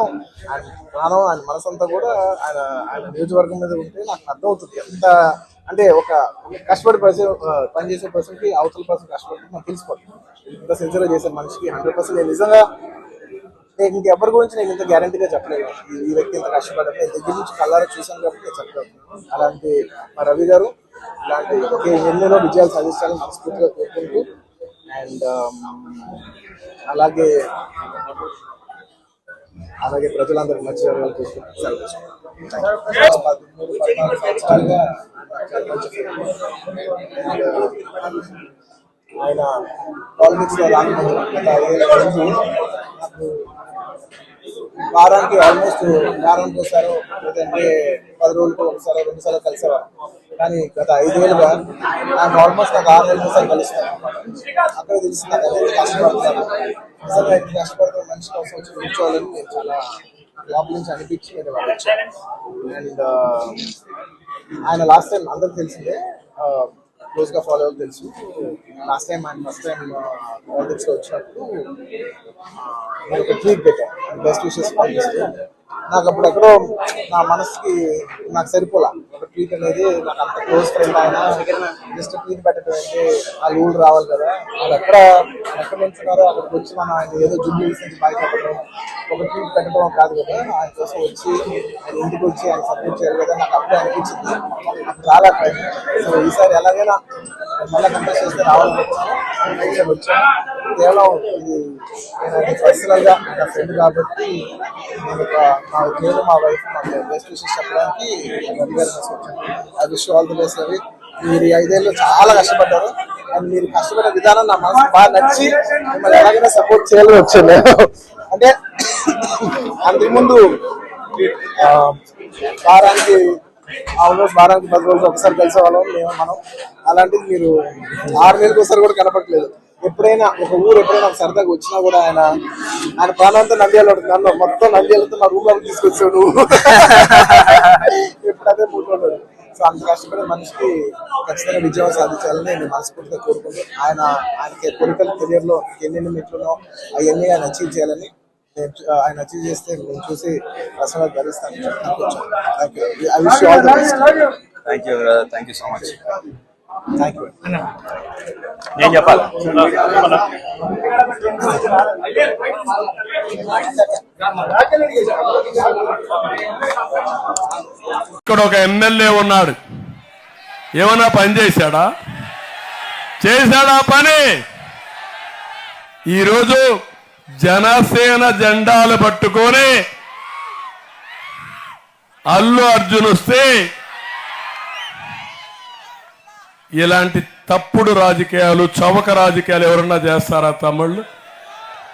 మొత్తం ఆయన జ్ఞానం ఆయన మనసంతా కూడా ఆయన ఆయన నియోజకవర్గం మీద ఉంటే నాకు అర్థమవుతుంది. ఎంత అంటే ఒక కష్టపడి పర్సన్ పనిచేసే పర్సన్కి అవతల పర్సన్ కష్టపడి నాకు తెలిసిపోతుంది ఇంత సిన్సియర్ చేసే మనిషికి హండ్రెడ్ పర్సెంట్ నేను నిజంగా నేను ఇంకెవరి గురించి నేను ఇంత గ్యారంటీగా చెప్పలేదు. ఈ- వ్యక్తి ఇంత కష్టపడ్డారు నేను దగ్గర నుంచి కళ్ళారా చూశాను కాబట్టి నేను చెప్పగలను అలాంటి మా రవి గారు ఇలాంటి ఎన్నెన్నో విజయాలు సాధించాలని మనస్ఫూర్తిగా కోరుకుంటూ అండ్ అలాగే అలాగే ప్రజలందరికీ మంచి జరగాలని కోరుకుంటూ సెలవు ఆయన పాలిటిక్స్లో రాకముందు గత నాకు వారానికి ఆల్మోస్ట్ వారానికి ఒకసారి లేదంటే పది రోజులకు ఒకసారి రెండుసార్లు కలిసేవారు. కానీ గత ఐదేళ్ళుగా నాకు ఆల్మోస్ట్ నాకు ఆరు వేలు సార్ కలుస్తాను అక్కడ తెలిసి నాకు ఎంత కష్టపడతాను నిజంగా ఎంత కష్టపడుతున్న మనిషి కోసం వచ్చి కూర్చోవాలని నేను చాలా లోపల నుంచి అనిపించి నేను అండ్ ఆయన లాస్ట్ టైం అందరికి తెలిసిందే. క్లోజ్గా ఫాలో అవ్వాలి తెలుసు. లాస్ట్ టైం ఆయన ఫస్ట్ టైం పాలిటిక్స్లో వచ్చినప్పుడు నేను ఒక ట్వీట్ పెట్టాను. బెస్ట్ విషెస్ పంపిస్తూ నాకు అప్పుడు ఎక్కడో నా మనసుకి నాకు సరిపోలా. ట్వీట్ అనేది నాకు అంత క్లోజ్ ఫ్రెండ్ ఆయన. జస్ట్ ట్వీట్ పెట్టడం అంటే ఆ రూల్ రావాలి కదా. వాళ్ళు ఎక్కడ ఎక్కడ నుంచున్నారో అక్కడికి వచ్చి మనం ఆయన ఏదో జుబ్లీ నుంచి బయట పెట్టడం ఒక ట్వీట్ పెట్టడం కాదు కదా. ఆయన కోసం వచ్చి ఆయన ఇంటికి వచ్చి ఆయన సపోర్ట్ చేయాలి కదా నాకు అప్పుడే అనిపించింది. నాకు చాలా సో ఈసారి ఎలాగైనా మళ్ళీ కంపెనీ చేస్తే రావాలి వచ్చాను. కేవలం ఇది నేను పర్సనల్ నా ఫ్రెండ్ కాబట్టి నేను ఒక మా పేరు మా వైఫ్ మా బెస్ట్ విషెస్ చెప్పడానికి వచ్చాను. I wish all the best Ravi మీరు ఐదేళ్ళు చాలా కష్టపడ్డారు. అండ్ మీరు కష్టపడే విధానం నా మనసు బాగా నచ్చి మిమ్మల్ని ఎలాగైనా సపోర్ట్ చేయాలని వచ్చాను. అంటే అంతకుముందు వారానికి ఆల్మోస్ట్ వారానికి పది రోజులు ఒకసారి కలిసే వాళ్ళం మేము మనం. అలాంటిది మీరు ఆరు నెలలకు ఒకసారి కూడా కనపడలేదు ఎప్పుడైనా ఒక ఊరు ఎప్పుడైనా సరదాగా వచ్చినా కూడా ఆయన ఆయన ప్రాణంతో నంద్యాలు నన్ను మొత్తం నంద్యాలతో నా రూమ్లోకి తీసుకొచ్చాడు ఎప్పుడు అదే మూడు సో అంత కష్టపడే మనిషికి ఖచ్చితంగా విజయం సాధించాలని నేను మనస్ఫూర్తిగా కోరుకుంటాను ఆయన ఆయనకి పొలిటికల్ కెరియర్లో ఎన్నెన్ని మెట్లునో అవన్నీ ఆయన అచీవ్ చేయాలని నేను ఆయన అచీవ్ చేస్తే నేను చూసి personal భరిస్తాను. I wish all best thank you thank you so much నేను చెప్పాలి? ఇక్కడ ఒక ఎమ్మెల్యే ఉన్నాడు. ఏమన్నా పని చేశాడా? చేశాడా పని? ఈరోజు జనసేన జెండాలు పట్టుకొని అల్లు అర్జున్ వస్తే ఇలాంటి తప్పుడు రాజకీయాలు చవక రాజకీయాలు ఎవరన్నా చేస్తారా తమ్ముళ్ళు?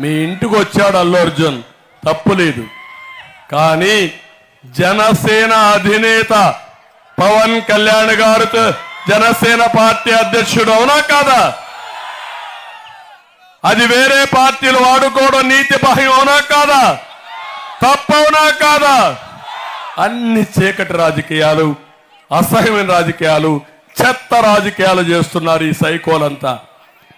మీ ఇంటికి వచ్చాడు అల్లు అర్జున్. తప్పు లేదు. కానీ జనసేన అధినేత పవన్ కళ్యాణ్ గారితో జనసేన పార్టీ అధ్యక్షుడు అవునా కాదా? అది వేరే పార్టీలు వాడుకోవడం నీతి బాహ్యం అవునా కాదా? తప్పవునా కాదా? అన్ని చీకటి రాజకీయాలు అసహ్యమైన రాజకీయాలు చెత్త రాజకీయాలు చేస్తున్నారు ఈ సైకోలంతా.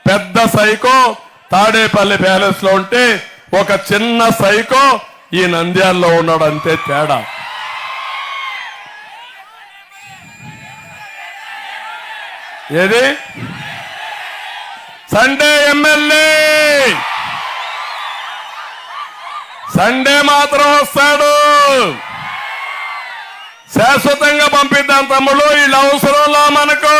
పెద్ద సైకో తాడేపల్లి ప్యాలెస్లో ఉంటే ఒక చిన్న సైకో ఈ నంద్యాల్లో ఉన్నాడు అంతే తేడా. ఏది? Sunday MLA! సండే మాత్రం వస్తాడు! శాశ్వతంగా పంపిద్దాం తమ్ముడు వీళ్ళ అవసరంలా మనకు.